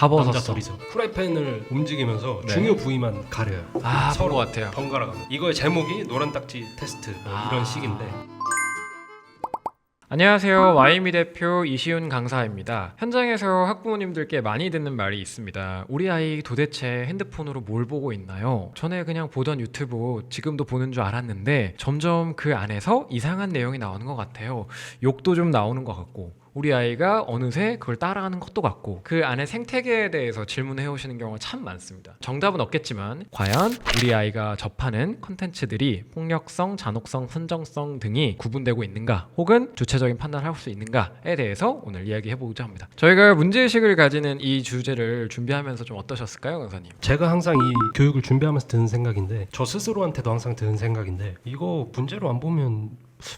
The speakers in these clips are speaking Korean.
다 벗었어. 둘이서 프라이팬을 움직이면서 네. 중요 부위만 가려요. 아, 서로 본것 같아요. 번갈아 가면 이거의 제목이 노란 딱지 테스트 뭐 아. 이런 식인데 안녕하세요. 와이미 대표 이시훈 강사입니다. 현장에서 학부모님들께 많이 듣는 말이 있습니다. 우리 아이 도대체 핸드폰으로 뭘 보고 있나요? 전에 그냥 보던 유튜브 지금도 보는 줄 알았는데 점점 그 안에서 이상한 내용이 나오는 것 같아요. 욕도 좀 나오는 것 같고 우리 아이가 어느새 그걸 따라하는 것도 같고 그 안에 생태계에 대해서 질문해 오시는 경우가 참 많습니다. 정답은 없겠지만 과연 우리 아이가 접하는 컨텐츠들이 폭력성, 잔혹성, 선정성 등이 구분되고 있는가 혹은 주체적인 판단을 할 수 있는가에 대해서 오늘 이야기해 보고자 합니다. 저희가 문제의식을 가지는 이 주제를 준비하면서 좀 어떠셨을까요, 강사님? 제가 항상 이 교육을 준비하면서 드는 생각인데 저 스스로한테도 항상 드는 생각인데 이거 문제로 안 보면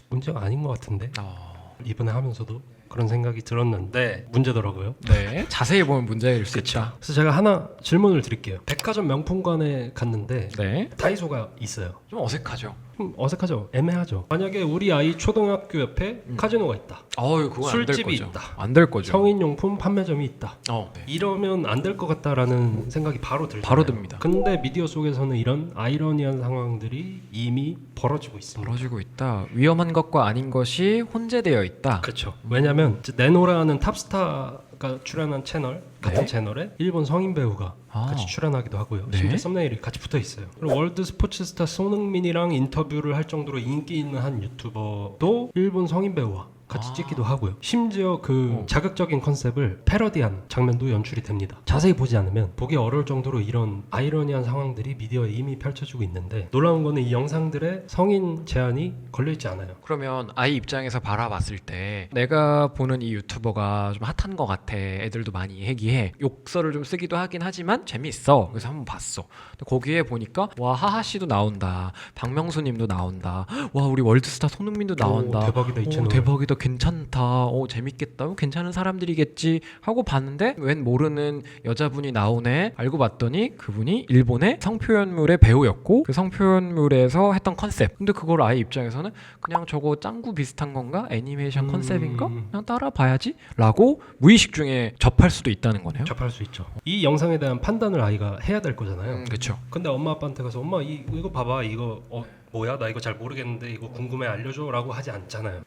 문제가 아닌 것 같은데 어... 이번에 하면서도 그런 생각이 들었는데 문제더라고요. 네, 자세히 보면 문제일 수. 있다. 그래서 제가 하나 질문을 드릴게요. 백화점 명품관에 갔는데 네, 다이소가 있어요. 좀 어색하죠. 좀 어색하죠. 애매하죠. 만약에 우리 아이 초등학교 옆에 음. 카지노가 있다. 어유 그거 안될 술집이 거죠. 있다. 안 될 거죠. 성인용품 판매점이 있다. 어, 네. 이러면 안 될 것 같다라는 생각이 바로 들잖아요. 바로 듭니다. 근데 미디어 속에서는 이런 아이러니한 상황들이 이미 벌어지고 있습니다. 벌어지고 있다. 위험한 것과 아닌 것이 혼재되어 있다. 그렇죠. 왜냐하면 이제 네노라는 탑스타 가 출연한 채널 같은 네. 채널에 일본 성인 배우가 아. 같이 출연하기도 하고요. 네. 심지어 썸네일이 같이 붙어 있어요. 그리고 월드 스포츠스타 손흥민이랑 인터뷰를 할 정도로 인기 있는 한 유튜버도 일본 성인 배우와 같이 아. 찍기도 하고요. 심지어 그 어. 자극적인 컨셉을 패러디한 장면도 연출이 됩니다. 자세히 보지 않으면 보기 어려울 정도로 이런 아이러니한 상황들이 미디어에 이미 펼쳐지고 있는데 놀라운 거는 이 영상들의 성인 제한이 걸려 있지 않아요. 그러면 아이 입장에서 바라봤을 때 내가 보는 이 유튜버가 좀 핫한 것 같아. 애들도 많이 얘기해. 욕설을 좀 쓰기도 하긴 하지만 재밌어. 그래서 한번 봤어. 근데 거기에 보니까 와 하하 씨도 나온다. 박명수님도 나온다. 와 우리 월드스타 손흥민도 나온다. 오, 대박이다 이 오, 채널. 대박이다 괜찮다. 오 재밌겠다. 오, 괜찮은 사람들이겠지 하고 봤는데 웬 모르는 여자분이 나오네 알고 봤더니 그분이 일본의 성표현물의 배우였고 그 성표현물에서 했던 컨셉. 근데 그걸 아이 입장에서는 그냥 저거 짱구 비슷한 건가? 애니메이션 음. 컨셉인가? 그냥 따라봐야지 라고 무의식 중에 접할 수도 있다는 거네요. 접할 수 있죠. 이 영상에 대한 판단을 아이가 해야 될 거잖아요. 음, 그렇죠 근데 엄마 아빠한테 가서 엄마 이, 이거 봐봐. 이거 어, 뭐야? 나 이거 잘 모르겠는데 이거 궁금해. 알려줘라고 하지 않잖아요.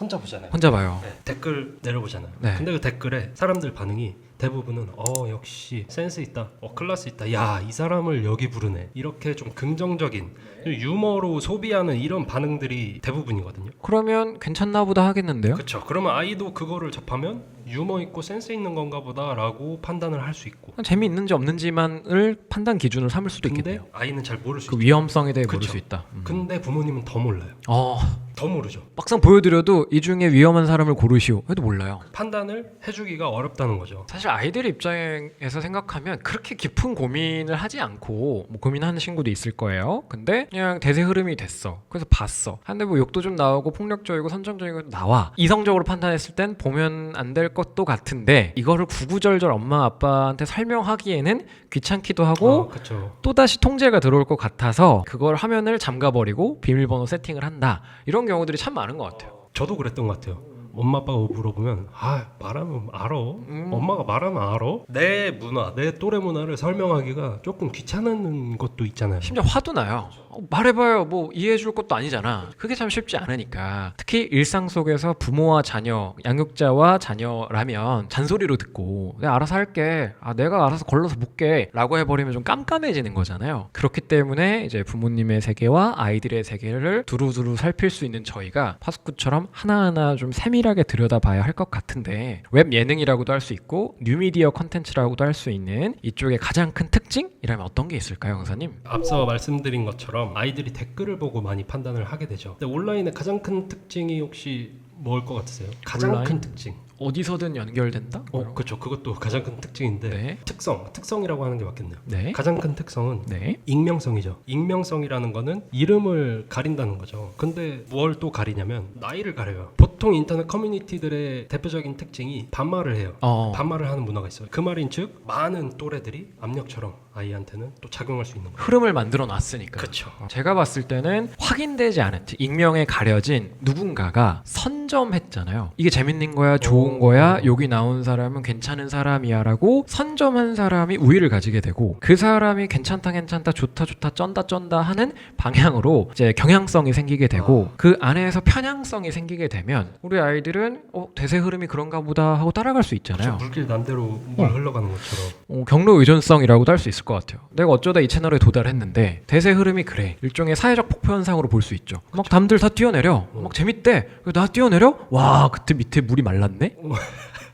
혼자 보잖아요. 혼자 봐요 네, 댓글 내려보잖아요. 네. 근데 그 댓글에 사람들 반응이 대부분은 어 역시 센스 있다, 어 클래스 있다, 야 이 사람을 여기 부르네 이렇게 좀 긍정적인 유머로 소비하는 이런 반응들이 대부분이거든요. 그러면 괜찮나 보다 하겠는데요 그렇죠. 그러면 아이도 그거를 접하면 유머 있고 센스 있는 건가 보다라고 판단을 할 수 있고. 재미있는지 없는지만을 판단 기준으로 삼을 수도 근데 있겠네요 아이는 잘 모를 수 그 있죠. 위험성에 대해 모를 그쵸. 수 있다 음. 근데 부모님은 더 몰라요. 어 더 모르죠. 막상 보여드려도 이 중에 위험한 사람을 고르시오 해도 몰라요. 판단을 해주기가 어렵다는 거죠. 사실 아이들 입장에서 생각하면 그렇게 깊은 고민을 하지 않고 뭐 고민하는 친구도 있을 거예요. 근데 그냥 대세 흐름이 됐어. 그래서 봤어. 근데 뭐 욕도 좀 나오고 폭력적이고 선정적이고 나와. 이성적으로 판단했을 땐 보면 안 될 것도 같은데 이거를 구구절절 엄마 아빠한테 설명하기에는 귀찮기도 하고 그렇죠. 또다시 통제가 들어올 것 같아서 그걸 화면을 잠가버리고 비밀번호 세팅을 한다. 이런 경우들이 참 많은 것 같아요. 저도 그랬던 것 같아요. 엄마 아빠가 물어보면 아 말하면 알아. 음. 엄마가 말하면 알아. 내 문화, 내 또래 문화를 설명하기가 조금 귀찮은 것도 있잖아요. 심지어 화도 나요. 어, 말해봐요. 뭐 이해해줄 것도 아니잖아. 그게 참 쉽지 않으니까. 특히 일상 속에서 부모와 자녀, 양육자와 자녀라면 잔소리로 듣고 내가 알아서 할게. 아 내가 알아서 걸러서 묻게. 라고 해버리면 좀 깜깜해지는 거잖아요. 그렇기 때문에 이제 부모님의 세계와 아이들의 세계를 두루두루 살필 수 있는 저희가 파스쿠처럼 하나하나 좀 세밀하게 들여다봐야 할 것 같은데 웹 예능이라고도 할 수 있고 뉴미디어 컨텐츠라고도 할 수 있는 이쪽의 가장 큰 특징이라면 어떤 게 있을까요, 강사님? 앞서 말씀드린 것처럼 아이들이 댓글을 보고 많이 판단을 하게 되죠. 근데 온라인의 가장 큰 특징이 혹시 뭘 것 같으세요? 가장 온라인? 큰 특징. 어디서든 연결된다? 뭐 어. 그렇죠. 그것도 가장 큰 특징인데 네. 특성, 특성이라고 하는 게 맞겠네요. 네. 가장 큰 특성은 네. 익명성이죠. 익명성이라는 거는 이름을 가린다는 거죠. 근데 뭘 또 가리냐면 나이를 가려요. 보통 인터넷 커뮤니티들의 대표적인 특징이 반말을 해요. 어. 반말을 하는 문화가 있어요. 그 말인 즉 많은 또래들이 압력처럼 아이한테는 또 작용할 수 있는 거예요. 흐름을 만들어 놨으니까. 그렇죠. 제가 봤을 때는 확인되지 않은 즉 익명에 가려진 누군가가 선 선점했잖아요. 이게 재밌는 거야, 좋은 오. 거야, 여기 나온 사람은 괜찮은 사람이야라고 선점한 사람이 우위를 가지게 되고 그 사람이 괜찮다, 괜찮다, 좋다, 좋다, 쩐다, 쩐다 하는 방향으로 이제 경향성이 생기게 되고 그 안에서 편향성이 생기게 되면 우리 아이들은 어, 대세 흐름이 그런가 보다 하고 따라갈 수 있잖아요. 물길 난대로 물 흘러가는 것처럼 어, 경로 의존성이라고도 할 수 있을 것 같아요. 내가 어쩌다 이 채널에 도달했는데 대세 흐름이 그래. 일종의 사회적 폭포 현상으로 볼 수 있죠. 막 남들 다 뛰어내려. 어. 막 재밌대. 나 뛰어내려? 와 그때 밑에 물이 말랐네.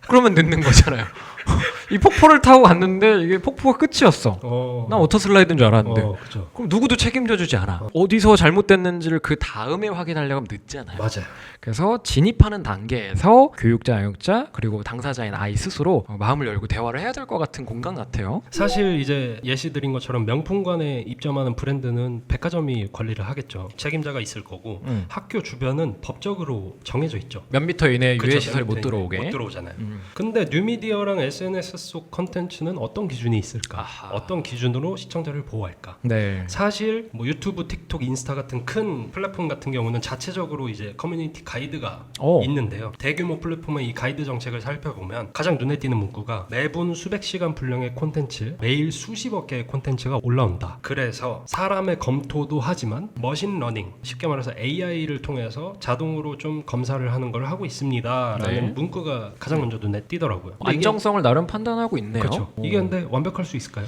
그러면 늦는 거잖아요. 이 폭포를 타고 갔는데 이게 폭포가 끝이었어. 어. 난 워터 슬라이드인 줄 알았는데. 어, 그죠. 그럼 누구도 책임져 주지 않아. 어 디서 잘못됐는지를 그 다음에 확인하려고 하면 늦잖아요. 맞아요. 그래서 진입하는 단계에서 교육자, 양육자 그리고 당사자인 아이 스스로 어, 마음을 열고 대화를 해야 될 것 같은 공간 같아요. 사실 이제 예시 드린 것처럼 명품관에 입점하는 브랜드는 백화점이 관리를 하겠죠. 책임자가 있을 거고 음. 학교 주변은 법적으로 정해져 있죠. 몇 미터 이내 그쵸, 유해 시설이 못못 들어오게. 들어오잖아요. 음. 근데 뉴미디어랑 SNS 속 컨텐츠는 어떤 기준이 있을까? 아하. 어떤 기준으로 시청자를 보호할까? 네. 사실 뭐 유튜브, 틱톡, 인스타 같은 큰 플랫폼 같은 경우는 자체적으로 이제 커뮤니티 가이드가 오. 있는데요. 대규모 플랫폼의 이 가이드 정책을 살펴보면 가장 눈에 띄는 문구가 매분 수백 시간 분량의 콘텐츠, 매일 수십억 개의 콘텐츠가 올라온다. 그래서 사람의 검토도 하지만 머신 러닝, 쉽게 말해서 AI를 통해서 자동으로 좀 검사를 하는 걸 하고 있습니다라는 네. 문구가 가장 먼저 눈에 띄더라고요. 안정성을 나름 판단하고 있네요. 그렇죠. 오. 이게 근데 완벽할 수 있을까요?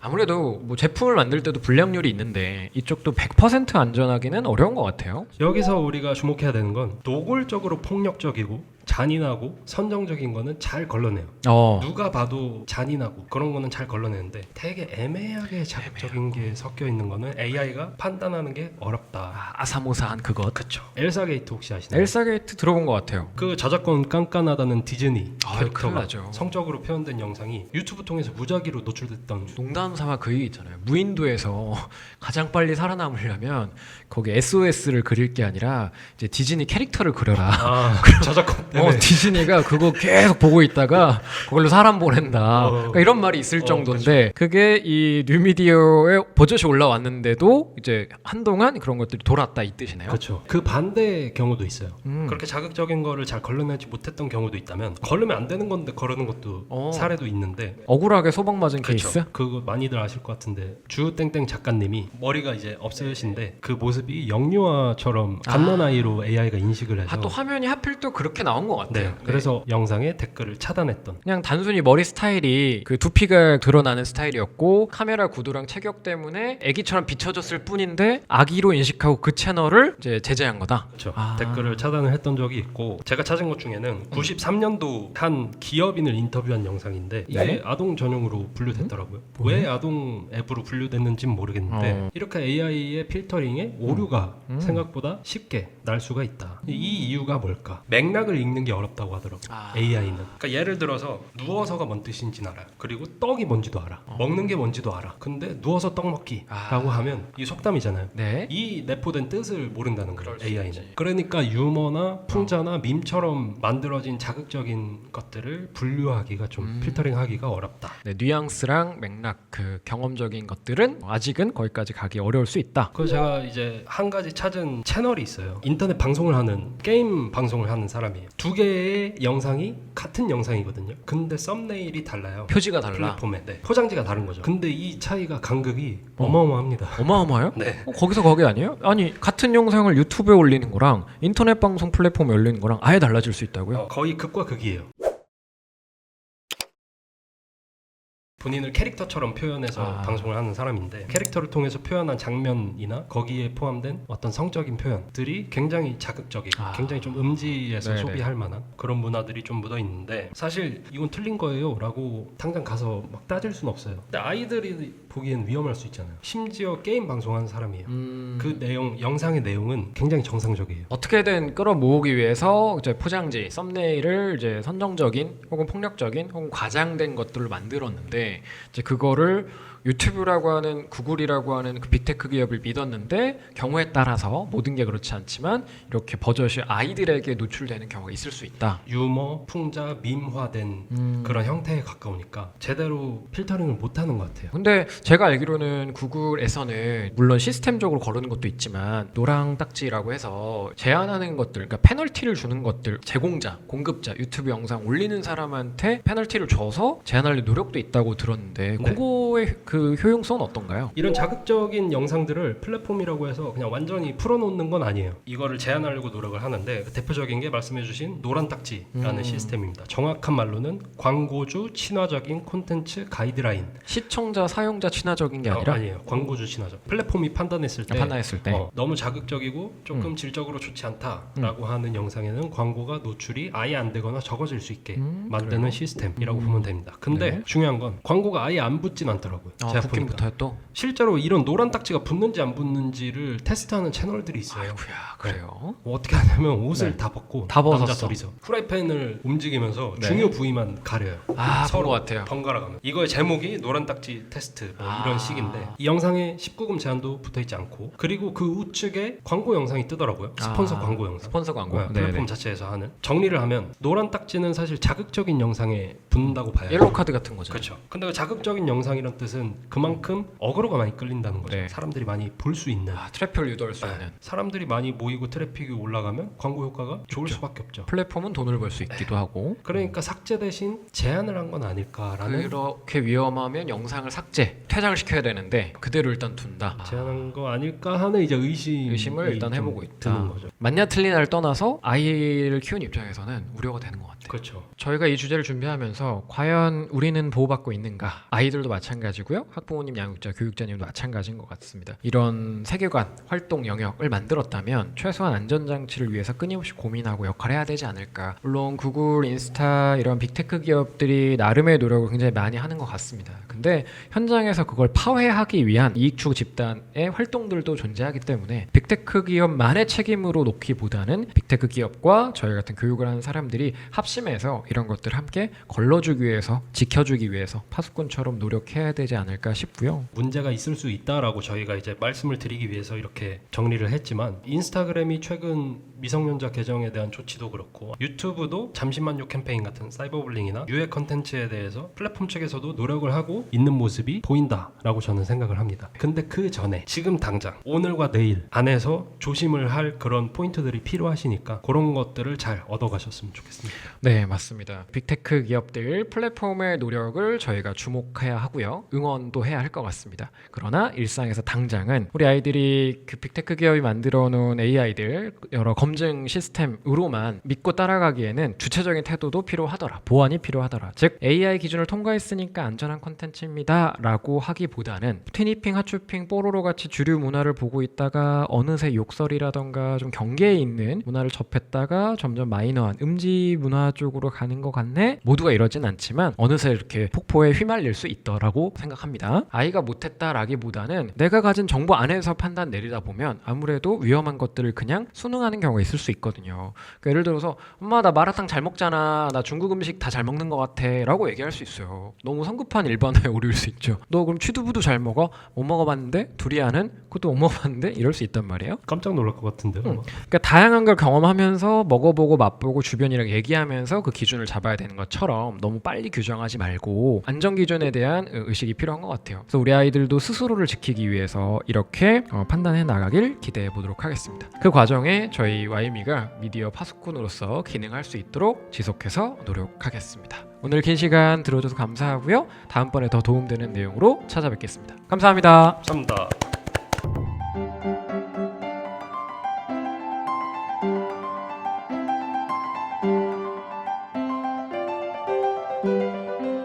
아무래도 뭐 제품을 만들 때도 불량률이 있는데 이쪽도 100% 안전하기는 어려운 것 같아요. 여기서 우리가 주목해야 되는 건 노골적으로 폭력적이고 잔인하고 선정적인 거는 잘 걸러내요. 어. 누가 봐도 잔인하고 그런 거는 잘 걸러내는데 되게 애매하게 자극적인 게 섞여 있는 거는 AI가 판단하는 게 어렵다. 아, 아사모사한 그것. 그쵸. 엘사 게이트 혹시 아시나요? 엘사 게이트 들어본 것 같아요. 그 저작권 깐깐하다는 디즈니 캐릭터가. 성적으로 표현된 영상이 유튜브 통해서 무작위로 노출됐던 농담 삼아 그 얘기 있잖아요. 무인도에서 가장 빨리 살아남으려면 거기 SOS를 그릴 게 아니라 이제 디즈니 캐릭터를 그려라. 아, 저작권 어, 디즈니가 그거 계속 보고 있다가 그걸로 사람 보낸다. 어. 그러니까 이런 말이 있을 어, 정도인데 그게 이 뉴미디어에 버젓이 올라왔는데도 이제 한동안 그런 것들이 돌았다 이 뜻이네요. 그렇죠. 그 반대 경우도 있어요. 음. 그렇게 자극적인 거를 잘 걸러내지 못했던 경우도 있다면 걸르면 안 되는 건데 거르는 것도 어. 사례도 있는데 억울하게 소방 맞은 그렇죠. 케이스? 그거 많이들 아실 것 같은데 주 땡땡 작가님이 머리가 이제 없으신데 그 모습이 영유아처럼 갓난아이로 AI가 인식을 해서 아, 또 화면이 하필 또 그렇게 나온 것 같아요. 네, 그래서 영상에 댓글을 차단했던 그냥 단순히 머리 스타일이 그 두피가 드러나는 스타일이었고 카메라 구도랑 체격 때문에 아기처럼 비춰졌을 뿐인데 아기로 인식하고 그 채널을 이제 제재한 거다. 그렇죠. 아. 댓글을 차단을 했던 적이 있고 제가 찾은 것 중에는 93년도 한 기업인을 인터뷰한 영상인데 이게 네. 아동 전용으로 분류됐더라고요. 왜 아동 앱으로 분류됐는지는 모르겠는데 어. 이렇게 AI의 필터링에 오류가 음. 생각보다 쉽게 날 수가 있다. 이 이유가 뭘까? 맥락을 읽는 게 어렵다고 하더라고요. 아. AI는. 그러니까 예를 들어서 누워서가 뭔 뜻인지는 알아요. 그리고 떡이 뭔지도 알아. 먹는 게 뭔지도 알아. 근데 누워서 떡 먹기라고 아. 하면 이 속담이잖아요. 네. 이 내포된 뜻을 모른다는 거예요. AI는. 있지. 그러니까 유머나 풍자나 밈처럼 만들어진 자극적인 것들을 분류하기가 좀 음. 필터링하기가 어렵다. 네, 뉘앙스랑 맥락 그 경험적인 것들은 아직은 거기까지 가기 어려울 수 있다. 그 제가 이제 한 가지 찾은 채널이 있어요. 인터넷 방송을 하는 게임 방송을 하는 사람이에요. 두 개의 영상이 같은 영상이거든요. 근데 썸네일이 달라요. 표지가 달라. 플랫폼에 네. 포장지가 다른 거죠. 근데 이 차이가 간극이 어. 어마어마합니다. 어마어마해요? 네. 어, 거기서 거기 아니에요? 아니 같은 영상을 유튜브에 올리는 거랑 인터넷 방송 플랫폼에 올리는 거랑 아예 달라질 수 있다고요? 어, 거의 극과 극이에요. 본인을 캐릭터처럼 표현해서 아. 방송을 하는 사람인데 캐릭터를 통해서 표현한 장면이나 거기에 포함된 어떤 성적인 표현들이 굉장히 자극적이고 아. 굉장히 좀 음지에서 네네. 소비할 만한 그런 문화들이 좀 묻어 있는데 사실 이건 틀린 거예요라고 당장 가서 막 따질 수는 없어요. 근데 아이들이 보기엔 위험할 수 있잖아요. 심지어 게임 방송하는 사람이에요. 음... 그 내용 영상의 내용은 굉장히 정상적이에요. 어떻게든 끌어모으기 위해서 이제 포장지, 썸네일을 이제 선정적인 혹은 폭력적인 혹은 과장된 것들을 만들었는데 이제 그거를 유튜브라고 하는 구글이라고 하는 그 빅테크 기업을 믿었는데 경우에 따라서 모든 게 그렇지 않지만 이렇게 버젓이 아이들에게 노출되는 경우가 있을 수 있다. 유머, 풍자, 밈화된 음. 그런 형태에 가까우니까 제대로 필터링을 못하는 것 같아요. 근데 제가 알기로는 구글에서는 물론 시스템적으로 거르는 것도 있지만 노랑 딱지라고 해서 제한하는 것들, 그러니까 페널티를 주는 것들, 제공자, 공급자, 유튜브 영상 올리는 사람한테 페널티를 줘서 제한하려는 노력도 있다고 들었는데 네. 그거의 그 효용성은 어떤가요? 이런 자극적인 영상들을 플랫폼이라고 해서 그냥 완전히 풀어놓는 건 아니에요. 이거를 제한하려고 노력을 하는데 그 대표적인 게 말씀해주신 노란 딱지라는 음. 시스템입니다. 정확한 말로는 광고주 친화적인 콘텐츠 가이드라인. 시청자, 사용자 친화적인 게 어, 아니라 아니에요. 광고주 친화적. 플랫폼이 판단했을 때 판단했을 때 어, 너무 자극적이고 조금 질적으로 좋지 않다라고 하는 영상에는 광고가 노출이 아예 안 되거나 적어질 수 있게 음, 만드는 그래요? 시스템이라고 음. 보면 됩니다. 근데 네. 중요한 건 광고가 아예 안 붙진 않더라고요. 아, 제가 붙어요 또. 실제로 이런 노란 딱지가 붙는지 안 붙는지를 테스트하는 채널들이 있어요. 아이고야 그래요. 뭐 어떻게 하냐면 옷을 네. 다 벗고 다 벗었어. 남자 프라이팬을 움직이면서 네. 중요 부위만 가려요. 아, 서로 같아요. 번갈아 가면 이거의 제목이 노란 딱지 테스트 뭐 아. 이런 식인데 이 영상에 19금 제한도 붙어 있지 않고 그리고 그 우측에 광고 영상이 뜨더라고요. 스폰서 아, 광고 영상. 스폰서 광고. 네, 네, 플랫폼 네. 자체에서 하는 정리를 하면 노란 딱지는 사실 자극적인 영상에 붙는다고 봐요. 옐로우 카드 같은 거죠. 그렇죠. 근데 그 자극적인 영상이란 뜻은 그만큼 어그로가 많이 끌린다는 거죠. 네. 사람들이 많이 볼 수 있는. 아, 트래픽을 유도할 수 네. 있는 사람들이 많이 모이고 트래픽이 올라가면 광고 효과가 좋을 수밖에 없죠. 플랫폼은 돈을 벌수 네. 있기도 하고 그러니까 삭제 대신 제한을 한 건 아닐까라는 그렇게 위험하면 영상을 삭제, 퇴장을 시켜야 되는데 그대로 일단 둔다. 제한한 거 아닐까 하는 이제 의심 의심을 일단 해보고 있다. 드는 거죠. 맞냐 틀리냐를 떠나서 아이를 키우는 입장에서는 우려가 되는 것 같아요. 그렇죠. 저희가 이 주제를 준비하면서 과연 우리는 보호받고 있는가? 아이들도 마찬가지고요. 학부모님, 양육자, 교육자님도 마찬가지인 것 같습니다. 이런 세계관, 활동 영역을 만들었다면 최소한 안전장치를 위해서 끊임없이 고민하고 역할을 해야 되지 않을까. 물론 구글, 인스타 이런 빅테크 기업들이 나름의 노력을 굉장히 많이 하는 것 같습니다. 근데 현장에서 그걸 파괴하기 위한 이익 추구 집단의 활동들도 존재하기 때문에 빅테크 기업만의 책임으로 놓기보다는 빅테크 기업과 저희 같은 교육을 하는 사람들이 합심해서 이런 것들 함께 걸러주기 위해서 지켜주기 위해서 파수꾼처럼 노력해야 되지 않을까 싶고요. 문제가 있을 수 있다라고 저희가 이제 말씀을 드리기 위해서 이렇게 정리를 했지만 인스타그램이 최근 미성년자 계정에 대한 조치도 그렇고 유튜브도 잠시만요 캠페인 같은 사이버블링이나 유해 컨텐츠에 대해서 플랫폼 측에서도 노력을 하고 있는 모습이 보인다라고 저는 생각을 합니다. 근데 그 전에 지금 당장 오늘과 내일 안에서 조심을 할 그런 포인트들이 필요하시니까 그런 것들을 잘 얻어가셨으면 좋겠습니다. 네, 맞습니다. 빅테크 기업들 플랫폼의 노력을 저희가 주목해야 하고요. 응원도 해야 할 것 같습니다. 그러나 일상에서 당장은 우리 아이들이 그 빅테크 기업이 만들어 놓은 AI들 여러 검증 시스템으로만 믿고 따라가기에는 주체적인 태도도 필요하더라. 보완이 필요하더라. 즉 AI 기준을 통과했으니까 안전한 콘텐츠입니다 라고 하기보다는 티니핑, 핫쇼핑, 뽀로로 같이 주류 문화를 보고 있다가 어느새 욕설이라던가 좀 경계에 있는 문화를 접했다가 점점 마이너한 음지 문화 쪽으로 가는 것 같네. 모두가 이러진 않지만 어느새 이렇게 폭포에 휘말릴 수 있더라고 생각합니다. 아이가 못했다라기보다는 내가 가진 정보 안에서 판단 내리다 보면 아무래도 위험한 것들을 그냥 순응하는 경우 가 있을 수 있거든요. 그러니까 예를 들어서 엄마 나 마라탕 잘 먹잖아. 나 중국 음식 다 잘 먹는 것 같아.라고 얘기할 수 있어요. 너무 성급한 일반화에 오류일 수 있죠. 너 그럼 취두부도 잘 먹어? 못 먹어봤는데 두리안은 그것도 못 먹어봤는데 이럴 수 있단 말이에요. 깜짝 놀랄 것 같은데요. 응. 그러니까 다양한 걸 경험하면서 먹어보고 맛보고 주변이랑 얘기하면서 그 기준을 잡아야 되는 것처럼 너무 빨리 규정하지 말고 안전 기준에 대한 의- 의식이 필요한 것 같아요. 그래서 우리 아이들도 스스로를 지키기 위해서 이렇게 어, 판단해 나가길 기대해 보도록 하겠습니다. 그 과정에 저희 와이미가 미디어 파수꾼으로서 기능할 수 있도록 지속해서 노력하겠습니다. 오늘 긴 시간 들어줘서 감사하고요. 다음번에 더 도움되는 내용으로 찾아뵙겠습니다. 감사합니다. 감사합니다.